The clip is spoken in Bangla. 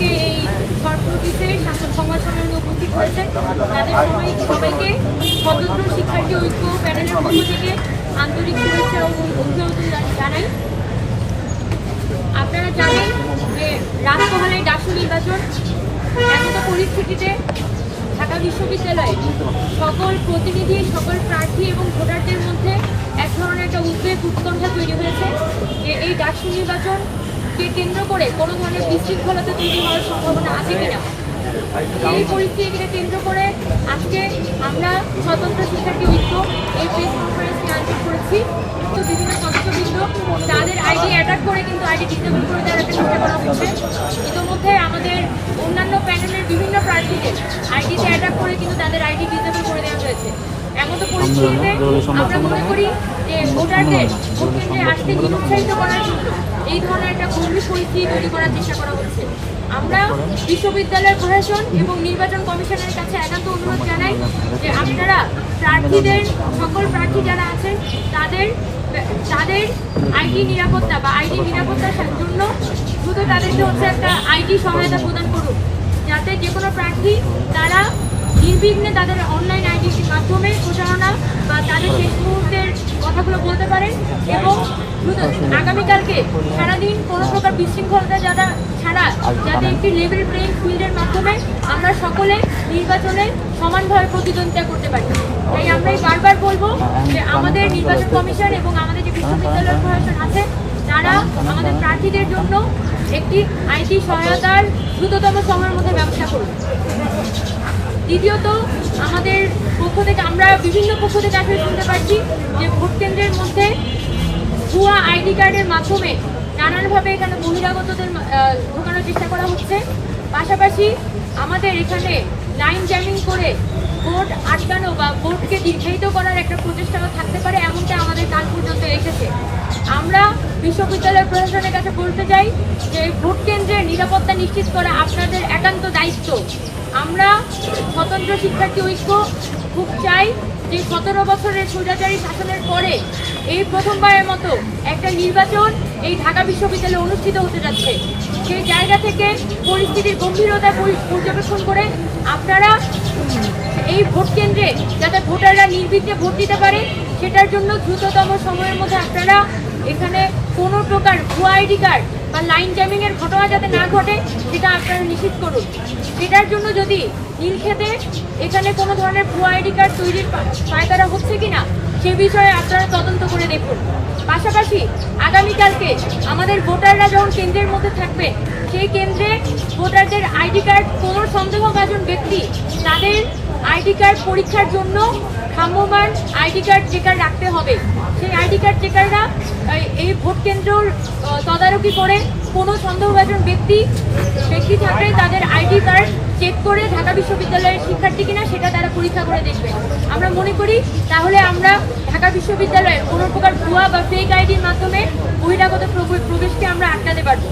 আজকে এই নোটিসে শাসন সংবাদ সম্মেলনে উপস্থিত হয়েছে। তাদের সবাই সবাইকে স্বতন্ত্র শিক্ষার্থী, ঐক্য প্যানেলের পক্ষ থেকে আন্তরিক শুভেচ্ছা ও অভিনন্দন জানাই। আপনারা জানেন যে রাজমহলের ডাকসু নির্বাচন এমন পরিস্থিতিতে ঢাকা বিশ্ববিদ্যালয়ে সকল প্রতিনিধি, সকল প্রার্থী এবং ভোটারদের মধ্যে এক ধরনের একটা উদ্বেগ, উৎকণ্ঠা তৈরি হয়েছে যে এই ডাকসু নির্বাচনকে কেন্দ্র করে কোনো ধরনের বিশৃঙ্খলতা তৈরি হওয়ার সম্ভাবনা আছে কিনা? এই পরিস্থিতিকে কেন্দ্র করে আজকে আমরা স্বতন্ত্র শিক্ষার্থী ঐক্য এই প্রেস কনফারেন্সে আয়োজন করেছি। বিভিন্ন সদস্যবৃন্দ তাদের আইডি অ্যাটাক করে কিন্তু আইডি ডিসেবল করে দেওয়ার চেষ্টা করা হচ্ছে। ইতিমধ্যে আমাদের অন্যান্য প্যানেলের বিভিন্ন প্রার্থীদের আইডিতে অ্যাটাক করে কিন্তু তাদের আইডি ডিসেবল করে দেওয়া হয়েছে। আমরা মনে করি যে ভোটারদের ভোট কেন্দ্রে আসতে নিরুৎসাহিত করার জন্য এই ধরনের একটা গম্ভীর পরিস্থিতি তৈরি করার চেষ্টা করা হচ্ছে। আমরা বিশ্ববিদ্যালয়ের প্রশাসন এবং নির্বাচন কমিশনের কাছে একান্ত অনুরোধ জানাই যে আপনারা প্রার্থীদের সকল প্রার্থী যারা আছেন তাদের তাদের আইডি নিরাপত্তা বা আইডি নিরাপত্তার জন্য শুধু তাদেরকে হচ্ছে একটা আইডি সহায়তা প্রদান করুন। যাতে যে কোনো প্রার্থী তারা নির্বিঘ্নে তাদের অনলাইন আইডির মাধ্যমে প্রচারণা বা তাদের শেষ মুহূর্তের কথাগুলো বলতে পারেন এবং আগামীকালকে সারাদিন কোনো প্রকার বিশৃঙ্খলতা যারা ছাড়া যাতে একটি লেভেল প্লেইং ফিল্ডের মাধ্যমে আমরা সকলে নির্বাচনে সমানভাবে প্রতিদ্বন্দ্বিতা করতে পারি। তাই আমরা বারবার বলব যে আমাদের নির্বাচন কমিশন এবং আমাদের যে বিশ্ববিদ্যালয় প্রশাসন আছে, তারা আমাদের প্রার্থীদের জন্য একটি আইটি সহায়তার দ্রুততম সময়ের মধ্যে ব্যবস্থা করুন। দ্বিতীয়ত, আমাদের পক্ষ থেকে আমরা বিভিন্ন পক্ষ থেকে আসলে শুনতে পাচ্ছি যে ভোট কেন্দ্রের মধ্যে ভুয়া আইডি কার্ডের মাধ্যমে নানানভাবে এখানে বহিরাগতদের ঢোকানোর চেষ্টা করা হচ্ছে। পাশাপাশি আমাদের এখানে লাইন জ্যামিং করে ভোট আটকানো বা ভোটকে দীর্ঘায়িত করার একটা প্রচেষ্টাও থাকতে পারে, এমনটা আমাদের কাল পর্যন্ত এসেছে। আমরা বিশ্ববিদ্যালয় প্রশাসনের কাছে বলতে চাই যে ভোট কেন্দ্রের নিরাপত্তা নিশ্চিত করা আপনাদের একান্ত দায়িত্ব। আমরা স্বতন্ত্র শিক্ষার্থী ঐক্য খুব চাই যে সতেরো বছরের স্বৈরাচারী শাসনের পরে এই প্রথমবারের মতো একটা নির্বাচন এই ঢাকা বিশ্ববিদ্যালয়ে অনুষ্ঠিত হতে যাচ্ছে। সেই জায়গা থেকে পরিস্থিতির গম্ভীরতা পরি- পর্যবেক্ষণ করে আপনারা এই ভোট কেন্দ্রে যাতে ভোটাররা নির্বিঘ্নে ভোট দিতে পারে, সেটার জন্য দ্রুততম সময়ের মধ্যে আপনারা এখানে কোনো প্রকার ভুয়া আইডি কার্ড বা লাইন জ্যামিংয়ের ঘটনা যাতে না ঘটে, সেটা আপনারা নিশ্চিত করুন। সেটার জন্য যদি নীলক্ষেতে এখানে কোনো ধরনের ভুয়া আইডি কার্ড তৈরির পায়তারা হচ্ছে কিনা সে বিষয়ে আপনারা তদন্ত করে দেখুন। পাশাপাশি আগামীকালকে আমাদের ভোটাররা যখন কেন্দ্রের মধ্যে থাকবে, সেই কেন্দ্রে ভোটারদের আইডি কার্ড কোনো সন্দেহভাজন ব্যক্তি তাদের আইডি কার্ড পরীক্ষার জন্য ভ্রাম্যমান আইডি কার্ড চেকার রাখতে হবে। সেই আইডি কার্ড চেকাররা এই- ভোট কেন্দ্রর তদারকি করে কোনো সন্দেহভাজন ব্যক্তি ব্যক্তি থাকলে তাদের আইডি কার্ড চেক করে ঢাকা বিশ্ববিদ্যালয়ের শিক্ষার্থী কিনা সেটা তারা পরীক্ষা করে দেখবে। আমরা মনে করি তাহলে আমরা ঢাকা বিশ্ববিদ্যালয়ের কোনো প্রকার ভুয়া বা ফেক আইডির মাধ্যমে বহিরাগত প্রবেশকে আমরা আটকাতে পারব।